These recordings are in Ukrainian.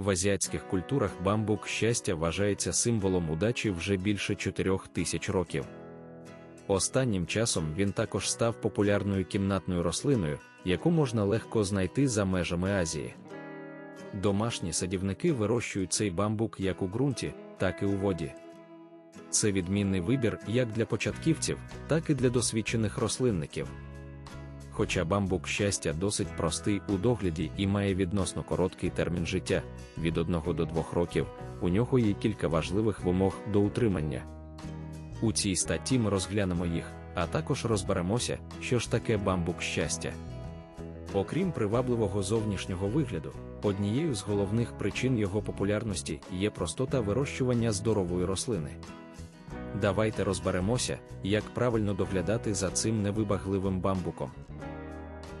В азіатських культурах бамбук щастя вважається символом удачі вже більше 4 тисяч років. Останнім часом він також став популярною кімнатною рослиною, яку можна легко знайти за межами Азії. Домашні садівники вирощують цей бамбук як у ґрунті, так і у воді. Це відмінний вибір як для початківців, так і для досвідчених рослинників. Хоча бамбук щастя досить простий у догляді і має відносно короткий термін життя від 1 до 2 років, у нього є кілька важливих вимог до утримання. У цій статті ми розглянемо їх, а також розберемося, що ж таке бамбук щастя. Окрім привабливого зовнішнього вигляду, однією з головних причин його популярності є простота вирощування здорової рослини. Давайте розберемося, як правильно доглядати за цим невибагливим бамбуком.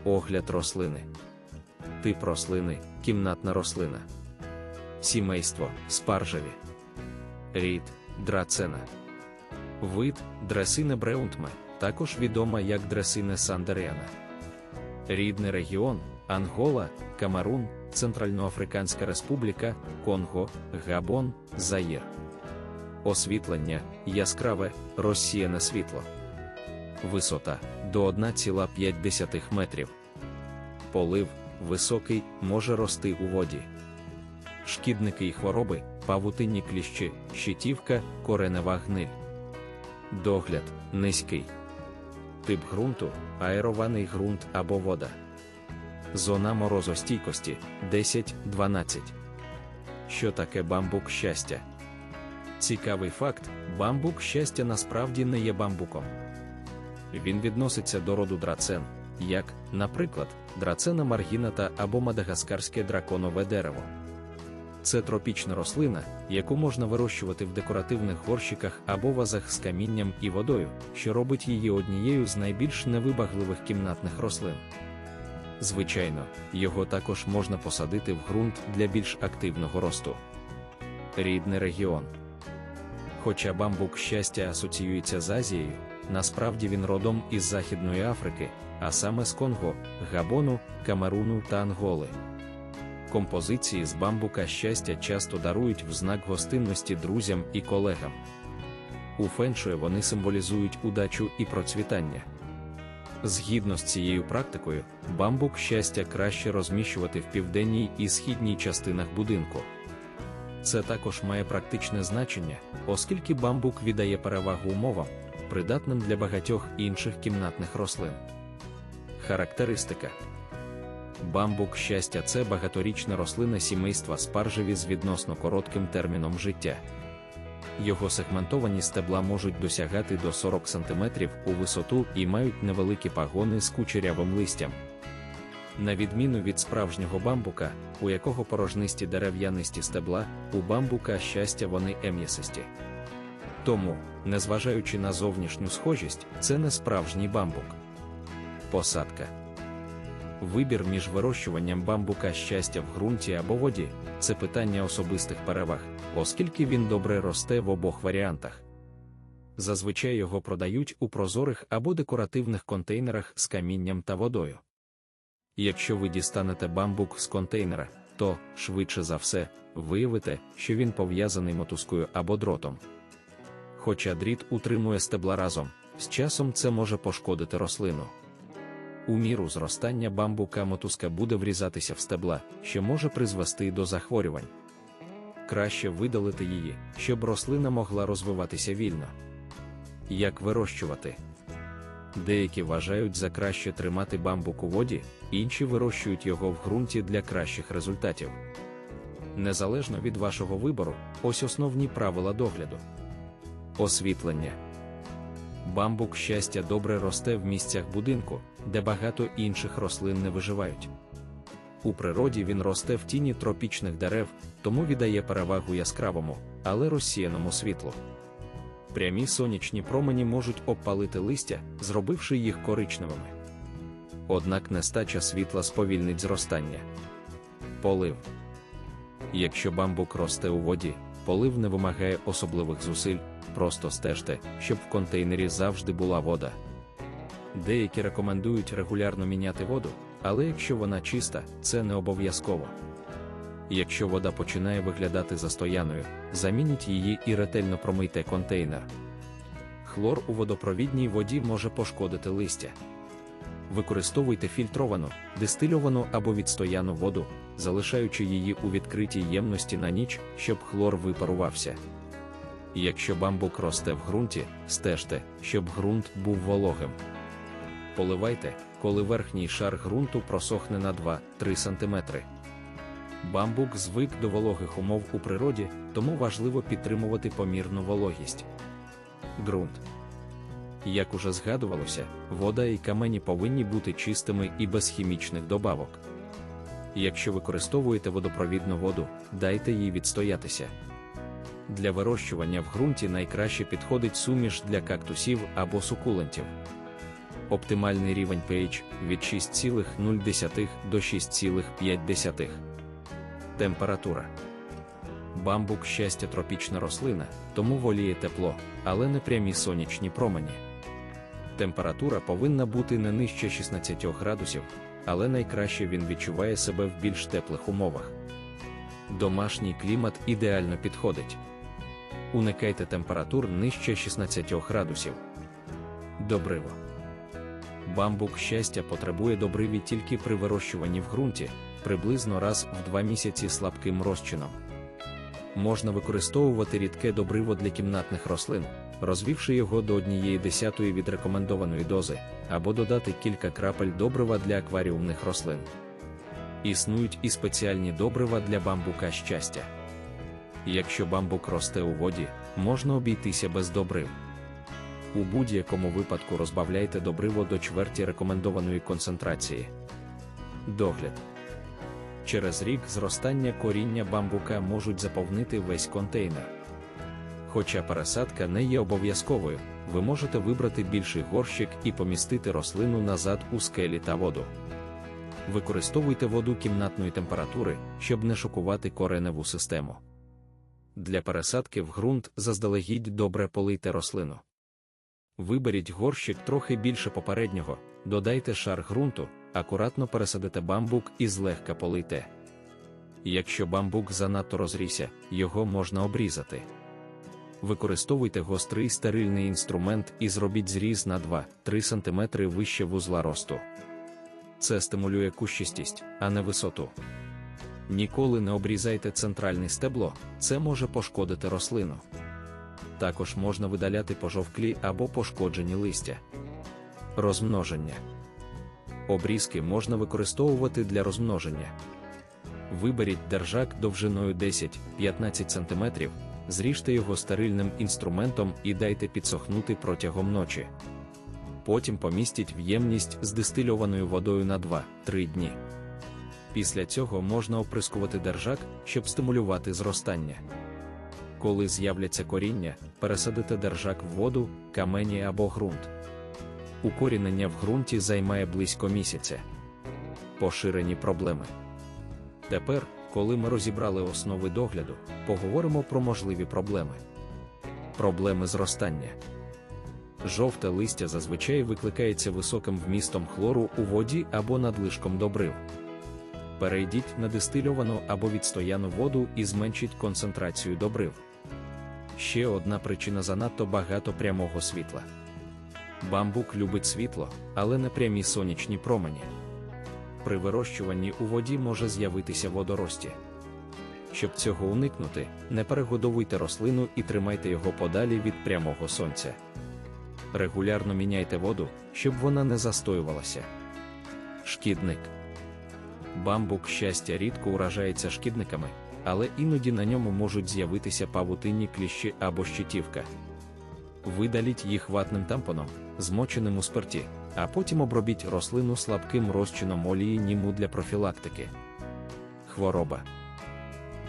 Огляд рослини. Тип рослини кімнатна рослина. Сімейство спаржеві. Рід драцена. Вид дресине бреунтме, також відома як дресине сандеріана. Рідний регіон Ангола, Камерун, Центральноафриканська Республіка, Конго, Габон, Заїр. Освітлення яскраве, розсіяне світло. Висота до 1,5 метрів. Полив високий, може рости у воді. Шкідники і хвороби, павутинні кліщі, щитівка, коренева гниль. Догляд низький. Тип ґрунту аерований ґрунт або вода. Зона морозостійкості 10-12. Що таке бамбук щастя? Цікавий факт: бамбук щастя насправді не є бамбуком. Він відноситься до роду драцен, як, наприклад, драцена маргіната або мадагаскарське драконове дерево. Це тропічна рослина, яку можна вирощувати в декоративних горщиках або вазах з камінням і водою, що робить її однією з найбільш невибагливих кімнатних рослин. Звичайно, його також можна посадити в ґрунт для більш активного росту. Рідний регіон. Хоча бамбук щастя асоціюється з Азією, насправді він родом із Західної Африки, а саме з Конго, Габону, Камеруну та Анголи. Композиції з бамбука щастя часто дарують в знак гостинності друзям і колегам. У феншує вони символізують удачу і процвітання. Згідно з цією практикою, бамбук щастя краще розміщувати в південній і східній частинах будинку. Це також має практичне значення, оскільки бамбук віддає перевагу умовам, придатним для багатьох інших кімнатних рослин. Характеристика Бамбук щастя це багаторічна рослина сімейства спаржеві з відносно коротким терміном життя. Його сегментовані стебла можуть досягати до 40 см у висоту і мають невеликі пагони з кучерявим листям. На відміну від справжнього бамбука, у якого порожнисті дерев'янисті стебла, у бамбука щастя вони ем'ясисті. Тому, незважаючи на зовнішню схожість, це не справжній бамбук. Посадка Вибір між вирощуванням бамбука щастя в ґрунті або воді це питання особистих переваг, оскільки він добре росте в обох варіантах. Зазвичай його продають у прозорих або декоративних контейнерах з камінням та водою. Якщо ви дістанете бамбук з контейнера, то, швидше за все, виявите, що він пов'язаний мотузкою або дротом. Хоча дріт утримує стебла разом, з часом це може пошкодити рослину. У міру зростання бамбука мотузка буде врізатися в стебла, що може призвести до захворювань. Краще видалити її, щоб рослина могла розвиватися вільно. Як вирощувати? Деякі вважають за краще тримати бамбук у воді, інші вирощують його в ґрунті для кращих результатів. Незалежно від вашого вибору, ось основні правила догляду. Освітлення. Бамбук щастя добре росте в місцях будинку, де багато інших рослин не виживають. У природі він росте в тіні тропічних дерев, тому віддає перевагу яскравому, але розсіяному світлу. Прямі сонячні промені можуть обпалити листя, зробивши їх коричневими. Однак нестача світла сповільнить зростання. Полив. Якщо бамбук росте у воді, полив не вимагає особливих зусиль, просто стежте, щоб в контейнері завжди була вода. Деякі рекомендують регулярно міняти воду, але якщо вона чиста, це не обов'язково. Якщо вода починає виглядати застояною, замініть її і ретельно промийте контейнер. Хлор у водопровідній воді може пошкодити листя. Використовуйте фільтровану, дистильовану або відстояну воду, залишаючи її у відкритій ємності на ніч, щоб хлор випарувався. Якщо бамбук росте в ґрунті, стежте, щоб ґрунт був вологим. Поливайте, коли верхній шар ґрунту просохне на 2-3 см. Бамбук звик до вологих умов у природі, тому важливо підтримувати помірну вологість. Ґрунт. Як уже згадувалося, вода і камені повинні бути чистими і без хімічних добавок. Якщо використовуєте водопровідну воду, дайте їй відстоятися. Для вирощування в ґрунті найкраще підходить суміш для кактусів або сукулентів. Оптимальний рівень pH від 6,0 до 6,5. Температура. Бамбук щастя тропічна рослина, тому воліє тепло, але не прямі сонячні промені. Температура повинна бути не нижче 16 градусів, але найкраще він відчуває себе в більш теплих умовах. Домашній клімат ідеально підходить. Уникайте температур нижче 16 градусів. Добриво. Бамбук щастя потребує добриві тільки при вирощуванні в ґрунті, приблизно раз в два місяці слабким розчином. Можна використовувати рідке добриво для кімнатних рослин, розвівши його до однієї десятої від рекомендованої дози, або додати кілька крапель добрива для акваріумних рослин. Існують і спеціальні добрива для бамбука щастя. Якщо бамбук росте у воді, можна обійтися без добрив. У будь-якому випадку розбавляйте добриво до чверті рекомендованої концентрації. Догляд. Через рік зростання коріння бамбука можуть заповнити весь контейнер. Хоча пересадка не є обов'язковою, ви можете вибрати більший горщик і помістити рослину назад у скелі та воду. Використовуйте воду кімнатної температури, щоб не шокувати кореневу систему. Для пересадки в ґрунт заздалегідь добре полийте рослину. Виберіть горщик трохи більше попереднього, додайте шар ґрунту, акуратно пересадите бамбук і злегка полийте. Якщо бамбук занадто розрісся, його можна обрізати. Використовуйте гострий стерильний інструмент і зробіть зріз на 2-3 см вище вузла росту. Це стимулює кущистість, а не висоту. Ніколи не обрізайте центральне стебло, це може пошкодити рослину. Також можна видаляти пожовклі або пошкоджені листя. Розмноження. Обрізки можна використовувати для розмноження. Виберіть держак довжиною 10-15 см, зріжте його стерильним інструментом і дайте підсохнути протягом ночі. Потім помістіть в з дистильованою водою на 2-3 дні. Після цього можна оприскувати держак, щоб стимулювати зростання. Коли з'являться коріння, пересадите держак в воду, камені або ґрунт. Укорінення в ґрунті займає близько місяця. Поширені проблеми. Тепер, коли ми розібрали основи догляду, поговоримо про можливі проблеми. Проблеми зростання. Жовте листя зазвичай викликається високим вмістом хлору у воді або надлишком добрив. Перейдіть на дистильовану або відстояну воду і зменшіть концентрацію добрив. Ще одна причина занадто багато прямого світла. Бамбук любить світло, але не прямі сонячні промені. При вирощуванні у воді може з'явитися водорості. Щоб цього уникнути, не перегодовуйте рослину і тримайте його подалі від прямого сонця. Регулярно міняйте воду, щоб вона не застоювалася. Шкідник Бамбук щастя рідко уражається шкідниками, але іноді на ньому можуть з'явитися павутинні кліщі або щитівка. Видаліть їх ватним тампоном, змоченим у спирті, а потім обробіть рослину слабким розчином олії німу для профілактики. Хвороба.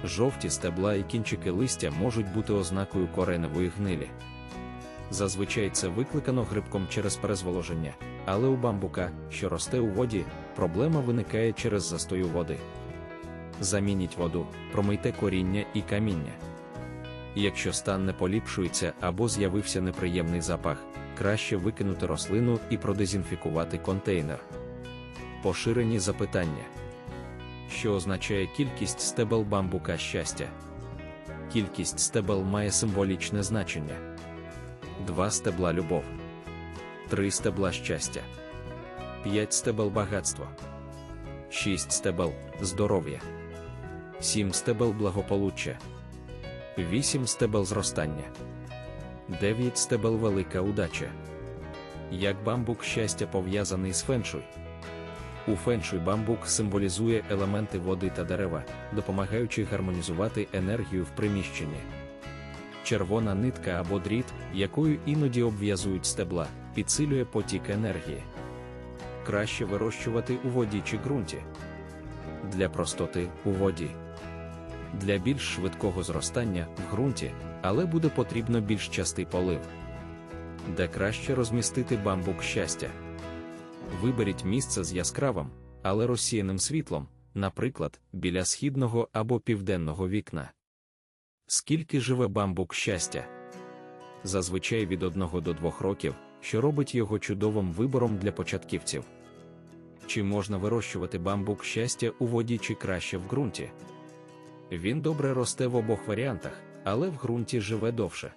Жовті стебла і кінчики листя можуть бути ознакою кореневої гнилі. Зазвичай це викликано грибком через перезволоження, але у бамбука, що росте у воді, проблема виникає через застою води. Замініть воду, промийте коріння і каміння. Якщо стан не поліпшується або з'явився неприємний запах, краще викинути рослину і продезінфікувати контейнер. Поширені запитання. що означає кількість стебел бамбука щастя. Кількість стебел має символічне значення. 2 стебла любов, 3 стебла щастя, 5 стебел багатство, 6 стебел здоров'я, 7 стебел благополуччя, 8 стебел зростання, 9 стебел велика удача. Як бамбук щастя пов'язаний з феншуй. У феншуй бамбук символізує елементи води та дерева, допомагаючи гармонізувати енергію в приміщенні. Червона нитка або дріт, якою іноді обв'язують стебла, підсилює потік енергії. Краще вирощувати у воді чи ґрунті. Для простоти у воді. Для більш швидкого зростання в ґрунті, але буде потрібно більш частий полив. Де краще розмістити бамбук щастя. Виберіть місце з яскравим, але розсіяним світлом, наприклад, біля східного або південного вікна. Скільки живе бамбук щастя? Зазвичай від 1 до 2 років, що робить його чудовим вибором для початківців. Чи можна вирощувати бамбук щастя у воді чи краще в ґрунті? Він добре росте в обох варіантах, але в ґрунті живе довше.